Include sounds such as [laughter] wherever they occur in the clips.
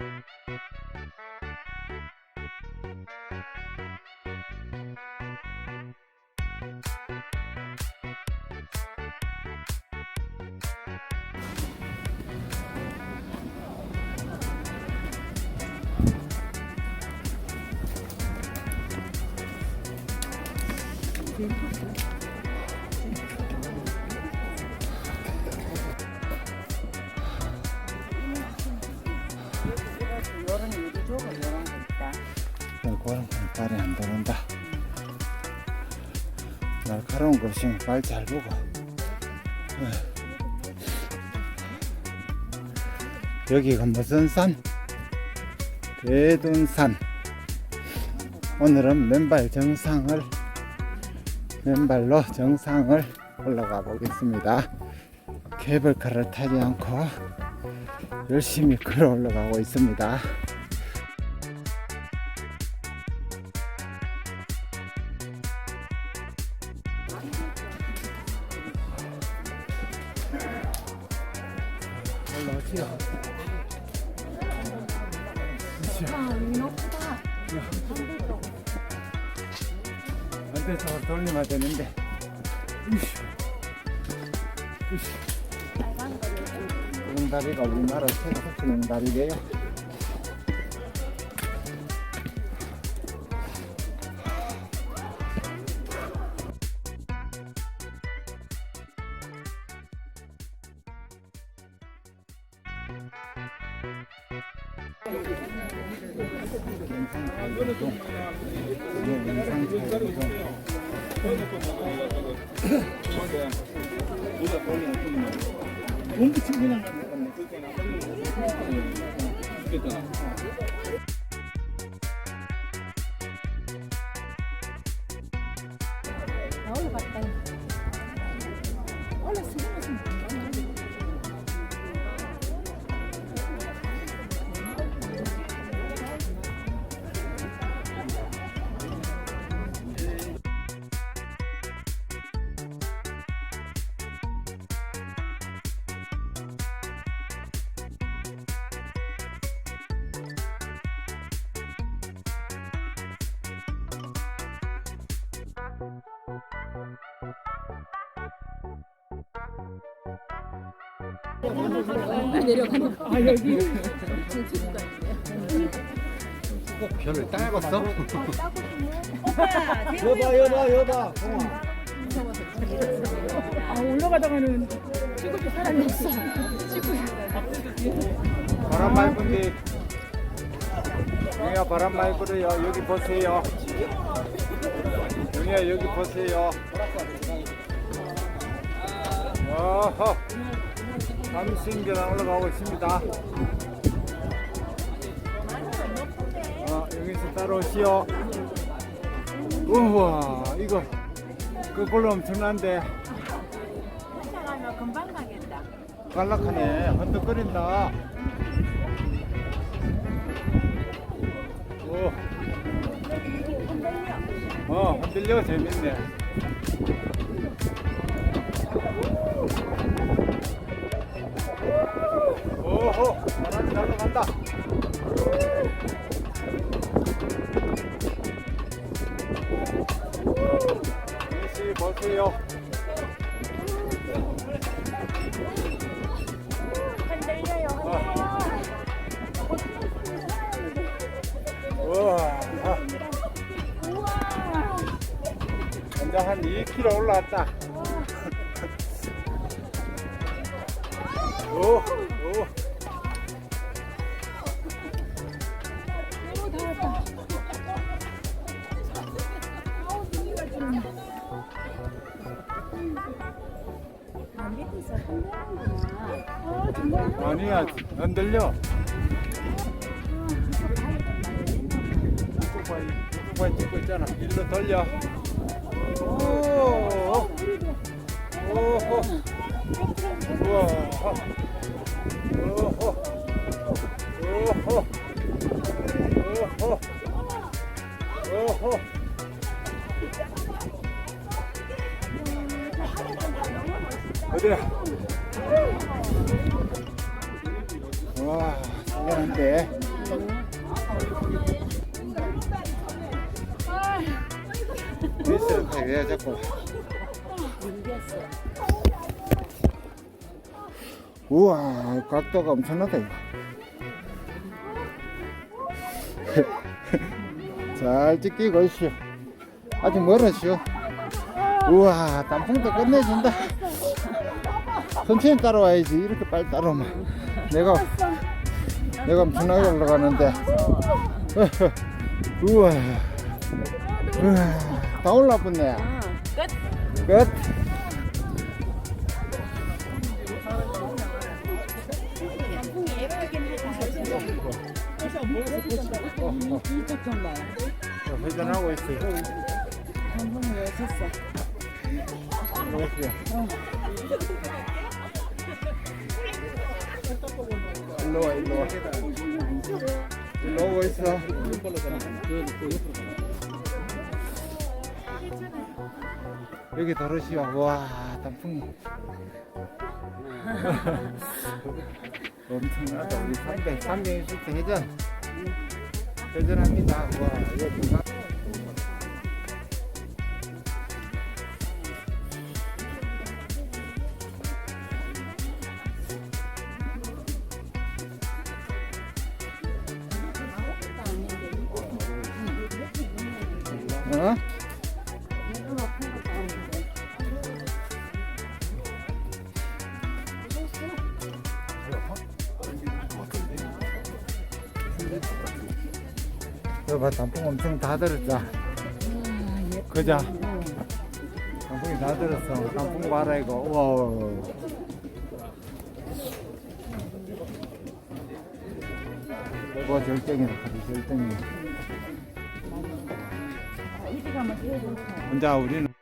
요런 거는 발이 안 들어온다. 날카로운 거 있으면 발잘 보고. 예. 여기가 무슨 산? 대둔산. 오늘은 맨발 정상을 맨발로 정상을 올라가 보겠습니다. 케이블카를 타지 않고 열심히 걸어 올라가고 있습니다. 응다리가 우리나라 최고 응다리래요. ってた 별을 따봤어? 여봐 여봐 여봐 아 올라가다가는 줄 사람이 없어. 바람 많이 분디 영희야 바람 많이 불어요 여기 보세요 영희야 여기 보세요. 어허. 삼신계단 올라가고 있습니다. 어, 여기서 따라오시오. 우와 이거 그걸로 엄청난데. 가면 금방 가겠다. 갈락하네. 헌덕거린다 어 흔들려 재밌네 오호 바람이 날아간다 이씨 보세요 흔들려요. 혼자 한 2km 올라왔다. 오, 오. 아니야, 안 들려. 이쪽 봐, 이쪽 봐, 찍고 있잖아. 일로 돌려. 오, 오호. 우와. 오호. 오호. 오호. 오호. 어디야? 와, 미안한데. 왜 자꾸. 우와, 각도가 엄청나다. [laughs] 잘 찍히고 있슈. 아직 멀었슈. 우와, 단풍도 끝내준다. 천천히 따라와야지. 이렇게 빨리 따라오면. 내가, 내가 엄청나게 올라가는데. [laughs] 우와. 우와. 다 올라붙네. 끝. 끝. 이쪽 좀 봐요. 회전하고 있어요. 단풍이 왜 섰어? 일로 와, 일로 와. 일로 오고 있어. 여기 도로시와 와 단풍이. 엄청나다. 우리 300 300 있을 때 회전. 회전합니다. 와 누가 어? 봐 단풍 엄청 다 들었자 그자 단풍이 다 들었어. 단풍 봐라 이거. 우와 이거 절정이다 절정이. 혼자 우리는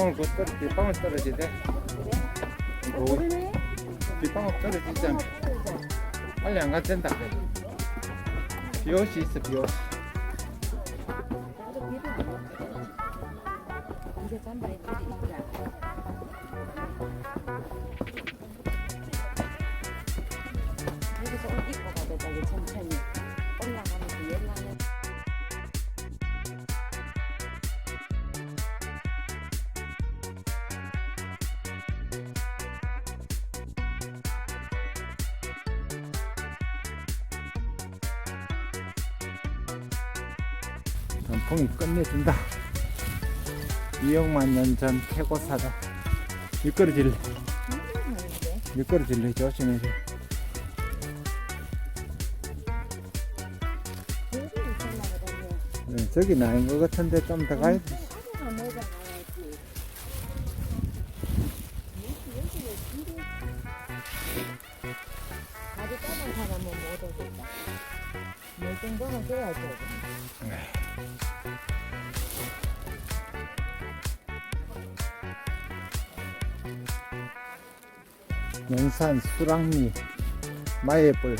빗방울 곧 떨어 빗방울 떨어지대 이거 빗방울 떨어지잖아 빨리 안 가도 그래 비옷이 있어 비옷. 여기서 옷 입고 가자. 저기 천천히 단풍이 끝내준다. 이억만 년전 태고사다. 미끄러질래 미끄러질래 조심해서 네, 저기 나인 것 같은데 좀 더 가야 돼 연산 수랑미 마예불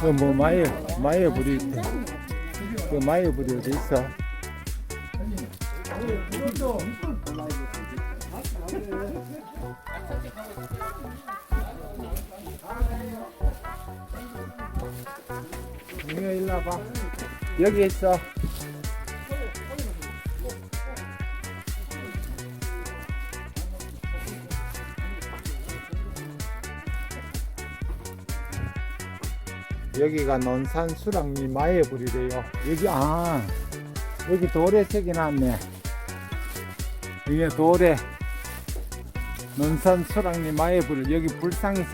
그뭐 마예 마예 불이 있대. 그 마예 불이 어디 있어? 여기 있어. 여기가 논산 수랑리 마예불이래요. 여기 아 여기 돌에 났네. 이게 돌에 논산 수랑리 마예불 여기 불상이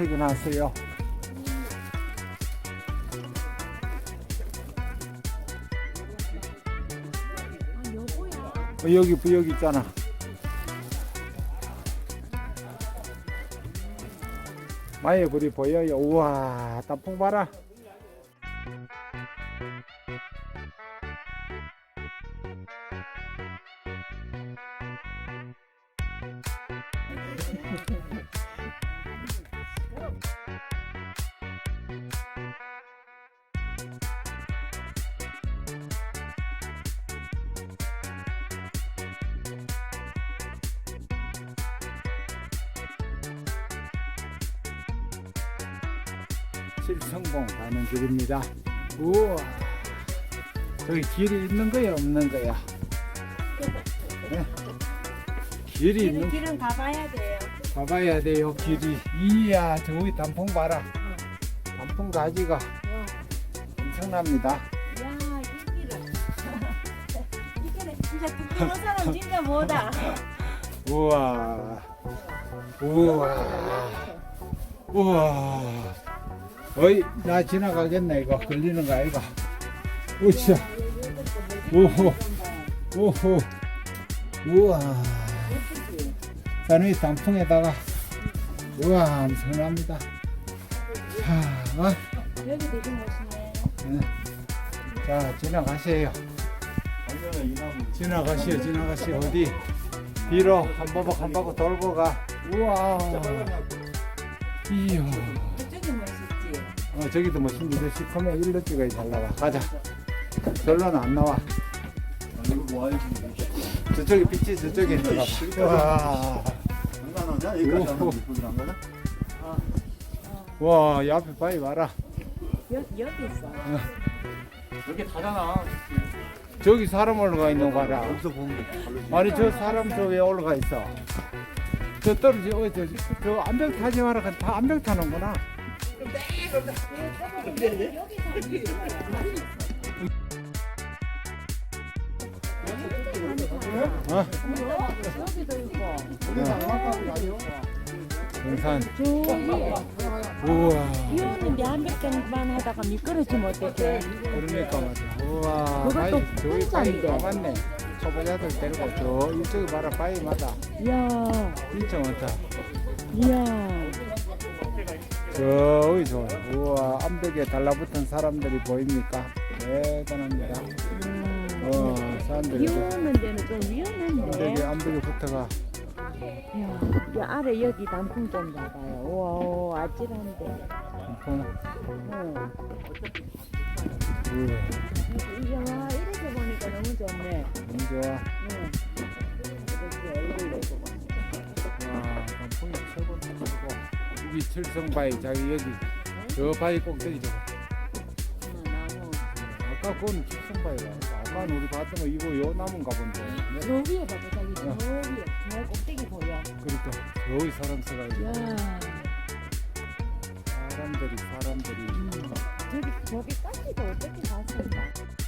요거야. 어, 여기 여기 있잖아. 마예불이 보여요. 우와 단풍 봐라. 칠성봉 가는 길입니다. 우와. 저기 길이 있는 거야 없는 거야? 네. 길이 있는 길은 가봐야 돼요. 가봐야 돼요 길이. 이야 저기 단풍 봐라. 단풍 가지가 엄청납니다. 야, 이 길은. [laughs] 이 길은 진짜 사람 진짜 뭐다. [laughs] 우와. 우와. 우와. 어이, 나 지나가겠네, 이거. 걸리는 거 아이가. 우차. 오호. 오호. 우와. 산의 단풍에다가. 우와, 엄청납니다. 자, 어? 여기 되게 멋있네. 네. 자, 지나가세요. 지나가시오, 지나가시오. 어디? 뒤로 한 바퀴 한 바퀴 돌고 가. 우와. 이야. 저쪽이 멋있지. 어, 저기도 멋있는데 시커면 일로 찍어야 잘 나와. 가자. 절로는 안 나와. 저쪽에 빛이 저쪽에 있는 거 봐. 와. 장난하냐? 여기까지. 하는 못안 가냐? 와, 이 앞에 바위 봐라. 여, 여기 있어. 여기 다잖아. 저기 사람 올라가 있는 거 봐라. 여기서 보면 돼. 아니, 저 사람 저 왜 올라가 있어? 저 떨어지, 어, 저, 저 암벽 타지 마라. 그다 암벽 타는구나. 어? 여기도 있고. 등산. 우와. 비 오는데 한백 장만 하다가 미끄러지면 어떡해. 그러니까 말이야. 우와. 그것도 바위, 저기 바위 혼자인데. 가봤네. 초보자들 데리고 저 이쪽에 봐라 바위마다 이야, 진짜 많다. 이야. 저기 좋아요. 우와 암벽에 달라붙은 사람들이 보입니까? 대단합니다. 음. 어비그 오는 데는 좀 위험한데. 암벽에 붙어가. 이야, 이 아래 여기 단풍 좀 봐봐요. 우와, 우와, 아찔한데. 한번 응. 우와 이야, 이렇게 보니까 너무 좋네. 좋아. 응. 이렇게 얼굴 내고 보니까. 와 단풍이 최고 최고. 여기 칠성바위 자기 여기 저 바위 꼭대기 저거. 응, 나무. 아까 그건 칠성바위가 아까 우리 봤던 거 이거 요 나무인가 본데. 네. 저 위에 봐봐, 저기 저 위에. 저 꼭대기 보여. 그러니까 여기 사람 있네. 이야. 사람들이 사람들이 저기, 저기까지도 어떻게 갔을까?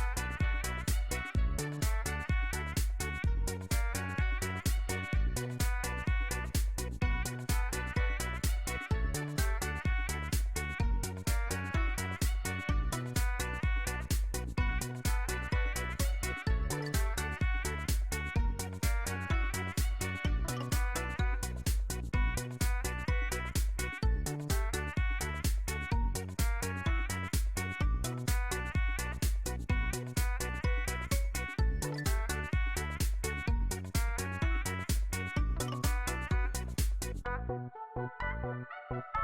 Thank you.